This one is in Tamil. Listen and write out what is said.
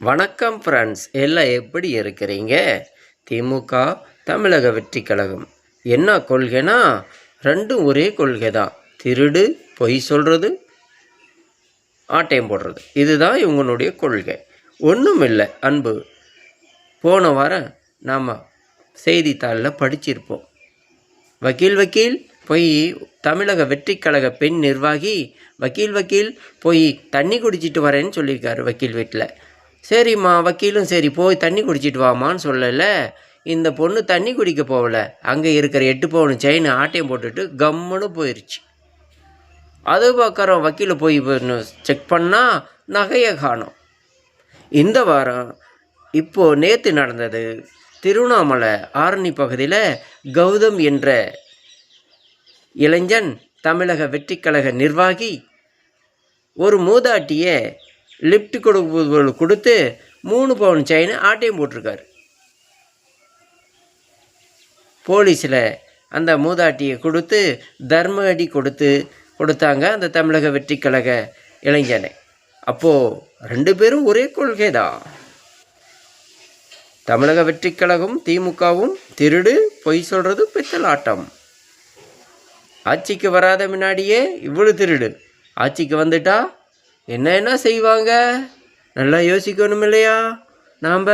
வணக்கம் ஃப்ரெண்ட்ஸ் எல்லாம் எப்படி இருக்கிறீங்க? திமுக தமிழக வெற்றி கழகம். என்ன கொள்கைனா ரெண்டும் ஒரே கொள்கை தான். திருடு பொய் சொல்கிறது ஆட்டையும் போடுறது. இதுதான் இவங்களுடைய கொள்கை. ஒன்றும் இல்லை அன்பு. போன வாரம் நாம் செய்தித்தாளில் படிச்சிருப்போம். வக்கீல் வக்கீல் போய். தமிழக வெற்றி கழக பெண் நிர்வாகி வக்கீல் வக்கீல் போய். தண்ணி குடிச்சிட்டு வரேன்னு சொல்லியிருக்காரு வக்கீல் வீட்டில் சரிம்மா வக்கீலும் சரி போய் தண்ணி குடிச்சிட்டு வாமான்னு சொல்லலை. இந்த பொண்ணு தண்ணி குடிக்க போகல அங்கே இருக்கிற எட்டு பவுன் செயின் ஆட்டையும் போட்டுட்டு கம்முன்னு போயிடுச்சு அது பார்க்குறோம் வக்கீல போய் செக் பண்ணால் நகையை காணும். இந்த வாரம் இப்போது நேற்று நடந்தது திருவண்ணாமலை ஆரணி பகுதியில் கௌதம் என்ற இளைஞன் தமிழக வெற்றிக்கழக நிர்வாகி ஒரு மூதாட்டியை லிஃப்ட் கொடுப்பது கொடுத்து மூணு பவுன் செயின் ஆட்டையும் போட்டிருக்காரு. போலீஸில் அந்த மூதாட்டியை கொடுத்து தர்ம அடி கொடுத்து கொடுத்தாங்க அந்த தமிழக வெற்றிக்கழக இளைஞனை. அப்போது ரெண்டு பேரும் ஒரே கொள்கை தான் தமிழக வெற்றிக்கழகம் திமுகவும் திருடு பொய் சொல்கிறது பித்தலாட்டம் ஆட்சிக்கு வராத முன்னாடியே இவ்வளோ திருடு. ஆட்சிக்கு வந்துட்டா என்ன என்ன செய்வாங்க? நல்லா யோசிக்கணும் இல்லையா நாம்